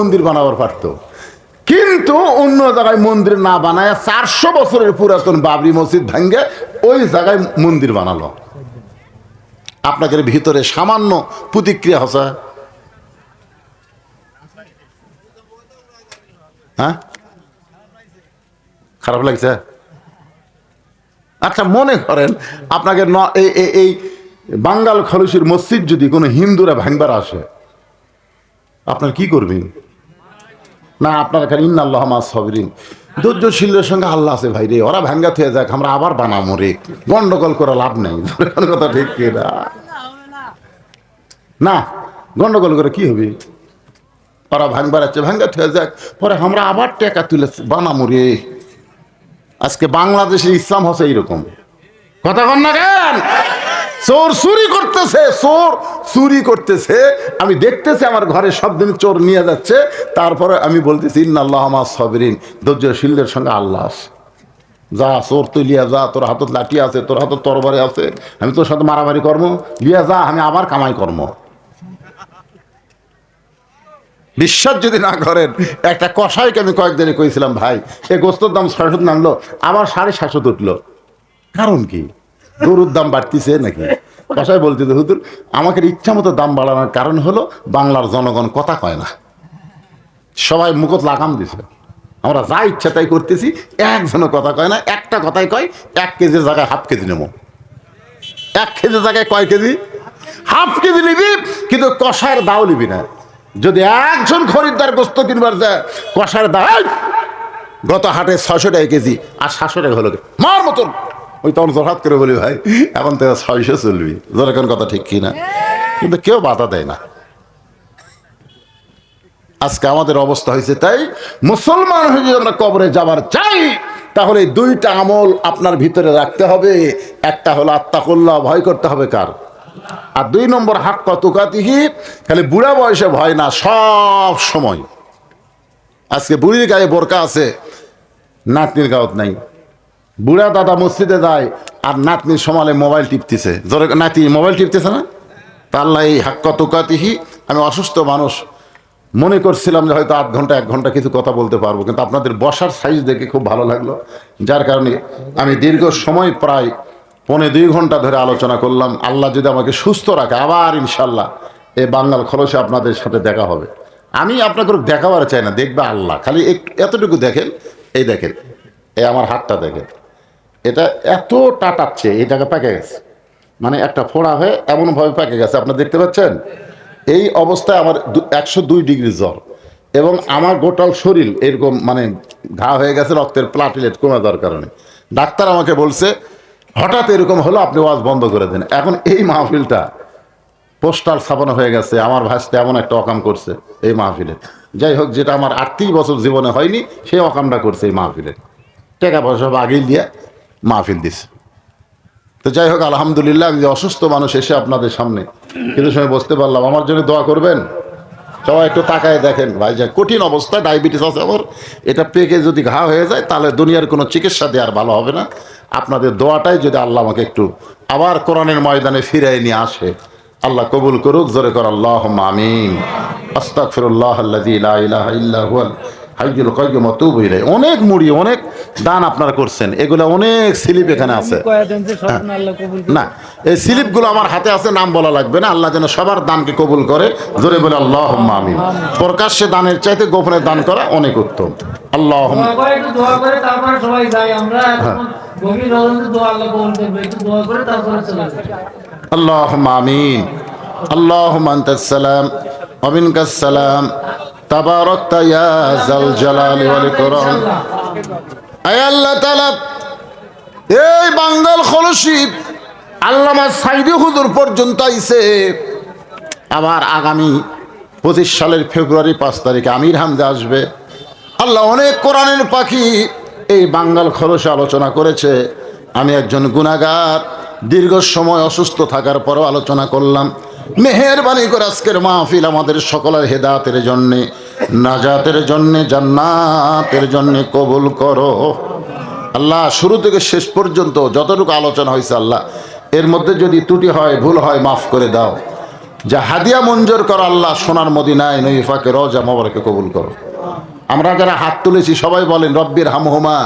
মন্দির বানাবার পারতো। কিন্তু অন্য জায়গায় মন্দির না বানায় চারশো বছরের পুরাতন বাবরি মসজিদ ভাঙ্গে ওই জায়গায় মন্দির বানালো। আপনাদের ভিতরে সামান্য প্রতিক্রিয়া হচ্ছে? হ্যাঁ? খারাপ লাগছে? আচ্ছা মনে করেন আপনাকে এই- বাঙ্গাল খরসির মসজিদ যদি কোনো হিন্দুরা ভাঙবার আসে, আপনার কি করবেন? না, আপনার এখানে ইন্নাল্লাহ মা সবরিন। ধৈর্যশীলের সঙ্গে আল্লাহ আছে ভাই রে, ওরা ভাঙ্গা থেকে যাক, আমরা আবার বানাবো রে। গন্ডগোল করে লাভ নেই। কথা ঠিক না? না, গন্ডগোল করে কি হবে? ওরা ভাঙবার আছে ভাঙ্গা থেকে যাক, পরে আমরা আবার টেকা তুলে বানাবো রে। আজকে বাংলাদেশের ইসলাম হচ্ছে এইরকম। কথা কন না কেন? চোর চুরি করতেছে, চোর চুরি করতেছে। আমি দেখতেছি আমার ঘরে সব দিন চোর নিয়ে যাচ্ছে। তারপরে আমি বলতেছি, ইন্নাল্লাহ আমার সবরিন। ধৈর্যশীলদের সঙ্গে আল্লাহ আছে। যা চোর তুই লিয়া যা, তোর হাতত লাঠি আছে, তোর হাতত তরবারি আছে, আমি তোর সাথে মারামারি কর্ম লিয়া যা, আমি আবার কামাই কর্ম বিশ্বাস যদি না করেন, একটা কষাইকে আমি কয়েকদিনে কইছিলাম, ভাই এই গোস্তর দাম ছয়শো নামলো, আবার সাড়ে সাতশো উঠল। কারণ কি? গরুর দাম বাড়তিছে নাকি? কষাই বলতে হুতুর আমাকে ইচ্ছা মতো দাম বাড়ানোর কারণ হলো বাংলার জনগণ কথা কয় না। সবাই মুখত লাগাম দিছে। আমরা যা ইচ্ছা তাই করতেছি, একজনও কথা কয় না, একটা কথাই কয়, এক কেজির জায়গায় হাফ কেজি নেব। এক কেজির জায়গায় কয় কেজি? হাফ কেজি নিবি, কিন্তু কষার দাও নিবি না। যদি একজন খরিদ্দার গোস্ত কিনবার যায়, কষার দাও। গত হাটে ছশো টাকা কেজি, আর সাতশো টাকা হলো? মার মতন। ওই তখন জোরহাত করে বলি, ভাই, এখন তো ছয়শো চলবি। যেরকম কথা ঠিক কি না কিন্তু কেউ বাধা দেয় না। আজকে আমাদের অবস্থা হয়েছে তাই, মুসলমান হয়ে যদি আমরা কবরে যাবার চাই, তাহলে দুইটা আমল আপনার ভিতরে রাখতে হবে। একটা হলো আত্মাকুল্লাহ, ভয় করতে হবে কার? আর দুই নম্বর হাক কতুকাতিহি খালি বুড়া বয়সে ভয় না, সব সময়। আজকে বুড়ির গায়ে বোরকা আছে, নাতনির গাওত নাই। বুড়া দাদা মসজিদে যায় আর নাতনি সমালে মোবাইল টিপতেছে। জোরে নাতি মোবাইল টিপতেছে না? তা আল্লাহ এই হাক্কা তুকাতিহি আমি অসুস্থ মানুষ। মনে করছিলাম যে হয়তো আধ ঘণ্টা, এক ঘণ্টা কিছু কথা বলতে পারব, কিন্তু আপনাদের বসার সাইজ দেখে খুব ভালো লাগল, যার কারণে আমি দীর্ঘ সময় প্রায় পৌনে দুই ঘণ্টা ধরে আলোচনা করলাম। আল্লাহ যদি আমাকে সুস্থ রাখে, আবার ইনশাল্লাহ এই বাঙ্গাল খরচে আপনাদের সাথে দেখা হবে। আমি আপনাকে দেখাবার চাই না, দেখবে আল্লাহ। খালি একটু এতটুকু দেখেন, এই দেখেন, এই আমার হাতটা দেখেন। এটা এত টাটাচ্ছে, এই জায়গা পেকে গেছে। মানে একটা ফোড়া হয়ে এমনভাবে পেকে গেছে আপনারা দেখতে পাচ্ছেন? এই অবস্থায় আমার একশো দুই ডিগ্রি জ্বর। এবং আমার গোটাল শরীর এরকম মানে ঘা হয়ে গেছে, রক্তের প্লাটিলেট কমে যাওয়ার কারণে। ডাক্তার আমাকে বলছে, হঠাৎ এরকম হলো, আপনি ওয়াজ বন্ধ করে দেন। এখন এই মাহফিলটা পোস্টার ছাপানো হয়ে গেছে, আমার ভাসতে এমন একটা অকাম করছে এই মাহফিলে। যাই হোক, যেটা আমার আটত্রিশ বছর জীবনে হয়নি, সেই অকামটা করছে এই মাহফিলে। টাকা পয়সা আগেই দিয়ে মাহফিল দিছে। তো যাই হোক, আলহামদুলিল্লাহ যে অসুস্থ মানুষ এসে আপনাদের সামনে, কিন্তু সময় বসতে পারলাম, আমার জন্য দোয়া করবেন? সবাই একটু তাকায় দেখেন, ভাই, যে কঠিন অবস্থা, ডায়াবেটিস আছে আমার, এটা পেকে যদি ঘা হয়ে যায়, তাহলে দুনিয়ার কোনো চিকিৎসা দেওয়ার ভালো হবে না। আপনাদের দোয়াটাই যদি আল্লাহ আমাকে একটু আবার কোরআনের ময়দানে ফিরে নিয়ে আসে, আল্লাহ কবুল করুক, জোরে কর আল্লাহ আমিন। আস্তাগফিরুল্লাহ আল্লাযী লা ইলাহা হুয়াল হাইয়ুল কাইয়্যুম ওয়া অনেক মুড়ি অনেক দান আপনারা করছেন। এগুলো অনেক স্লিপ এখানে আছে। কয়েকদিন যে স্বপ্ন আল্লাহ কবুল করে। না এই স্লিপগুলো আমার হাতে আছে নাম বলা লাগবে না। আল্লাহ যেন সবার দানকে কবুল করে। জোরে বলে আল্লাহ আমিন। প্রকাশ্যে দানের চাইতে গোপনে দান করা অনেক উত্তম। আল্লাহ দোয়া আল্লাহ আল্লাহ আমিন। আল্লাহ সালাম। অমিনকা সালাম তাবারক ইয়া জাল জালালি ওয়াল ইকরাম। আয় আল্লাহ তাআলা, এই বাঙ্গাল খলসিদ আল্লামা সাইদি হুজুর পর্যন্ত আইছে। আবার আগামী পঁচিশ সালের ফেব্রুয়ারি পাঁচ তারিখে আমির হামজা আসবে। আল্লাহ অনেক কোরআনের পাখি এই বাঙ্গাল খরচে আলোচনা করেছে। আমি একজন গুণাগার দীর্ঘ সময় অসুস্থ থাকার পরও আলোচনা করলাম। মেহেরবানি করে আজকের মাহফিল আমাদের সকলের হেদাতের জন্যে, নাজাতের জন্যে, জান্নাতের জন্যে কবুল করো। আল্লাহ, শুরু থেকে শেষ পর্যন্ত যতটুকু আলোচনা হয়েছে আল্লাহ, এর মধ্যে যদি ত্রুটি হয়, ভুল হয়, মাফ করে দাও। যে হাদিয়া মঞ্জুর করো আল্লাহ, সোনার মদিনায় নইফাকে রজা মোবারকে কবুল করো। আমরা যারা হাত তুলেছি, সবাই বলেন, রব্বির হামহুমা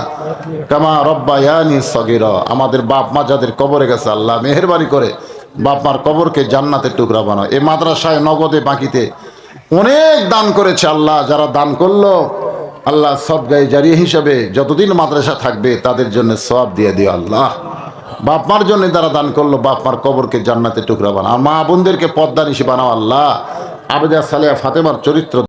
কামা রব্বা ইয়ানি সগির। আমাদের বাপ মা যাদের কবরে গেছে, আল্লাহ মেহরবানি করে বাপ মার কবরকে জান্নাতের টুকরা বানাও এই মাদ্রাসায় নগদে বাকিতে অনেক দান করেছে আল্লাহ, যারা দান করল, আল্লাহ সব গায়ে জারিয়ে হিসাবে যতদিন মাদ্রাসা থাকবে, তাদের জন্য সব দিয়ে দিও আল্লাহ। বাপমার জন্য তারা দান করল বাপমার কবরকে জান্নাতের টুকরা বানাও মা বোনদেরকে পদ্মা নিশি বানাও আল্লাহ। আবেদা সালেয়া ফাতেমার চরিত্র